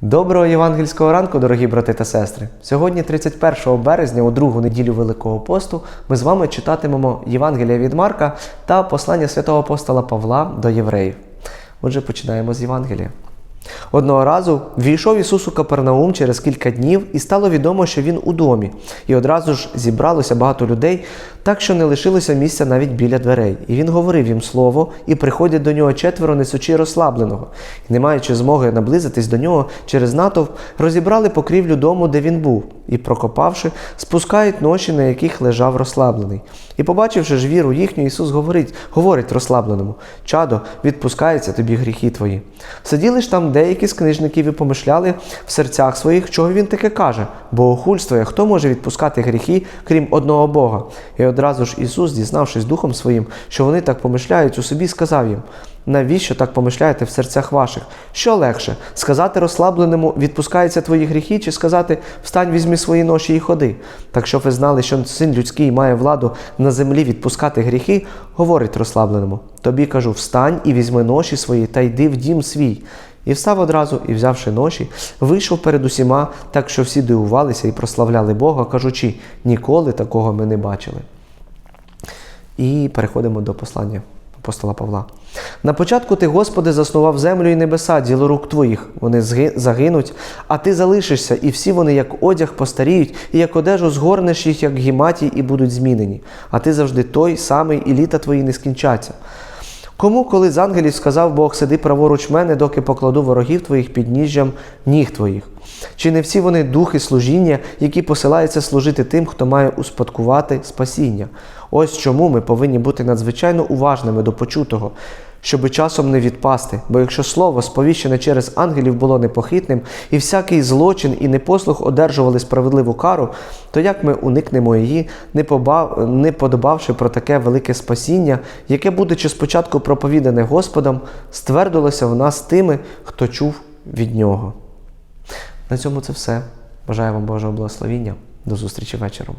Доброго євангельського ранку, дорогі брати та сестри. Сьогодні, 31 березня, у другу неділю Великого посту, ми з вами читатимемо Євангелія від Марка та послання святого апостола Павла до євреїв. Отже, починаємо з Євангелія. Одного разу війшов Ісус у Капернаум через кілька днів, і стало відомо, що він у домі. І одразу ж зібралося багато людей, так що не лишилося місця навіть біля дверей. І він говорив їм слово, і приходять до нього четверо несучи розслабленого. І, не маючи змоги наблизитись до нього через натовп, розібрали покрівлю дому, де він був, і, прокопавши, спускають ноші, на яких лежав розслаблений. І, побачивши ж віру їхню, Ісус говорить, говорить розслабленому: Чадо, відпускаються тобі гріхи твої. Сиділи ж там деякі з книжників і помишляли в серцях своїх, чого він таке каже. Богохульство, є, хто може відпускати гріхи, крім одного Бога? І одразу ж Ісус, дізнавшись Духом Своїм, що вони так помишляють, у собі сказав їм: навіщо так помишляєте в серцях ваших? Що легше сказати розслабленому, відпускаються твої гріхи, чи сказати встань, візьми свої ноші і ходи? Так що ви знали, що син людський має владу на землі відпускати гріхи, говорить розслабленому. Тобі кажу, встань і візьми ноші свої та йди в дім свій. І встав одразу, і, взявши ноші, вийшов перед усіма, так що всі дивувалися і прославляли Бога, кажучи, ніколи такого ми не бачили. І переходимо до послання апостола Павла. На початку ти, Господи, заснував землю і небеса, діло рук твоїх. Вони загинуть, а ти залишишся, і всі вони, як одяг, постаріють, і як одежу згорнеш їх, як гіматі, і будуть змінені. А ти завжди той самий, і літа твої не скінчаться. Кому, коли з ангелів сказав Бог, сиди праворуч мене, доки покладу ворогів твоїх під ніжжям ніг твоїх? Чи не всі вони духи служіння, які посилаються служити тим, хто має успадкувати спасіння? Ось чому ми повинні бути надзвичайно уважними до почутого, щоби часом не відпасти. Бо якщо слово, сповіщене через ангелів, було непохитним, і всякий злочин і непослух одержували справедливу кару, то як ми уникнемо її, не, побав, не подобавши про таке велике спасіння, яке, будучи спочатку проповідане Господом, ствердилося в нас тими, хто чув від нього. На цьому це все. Бажаю вам Божого благословіння. До зустрічі вечором.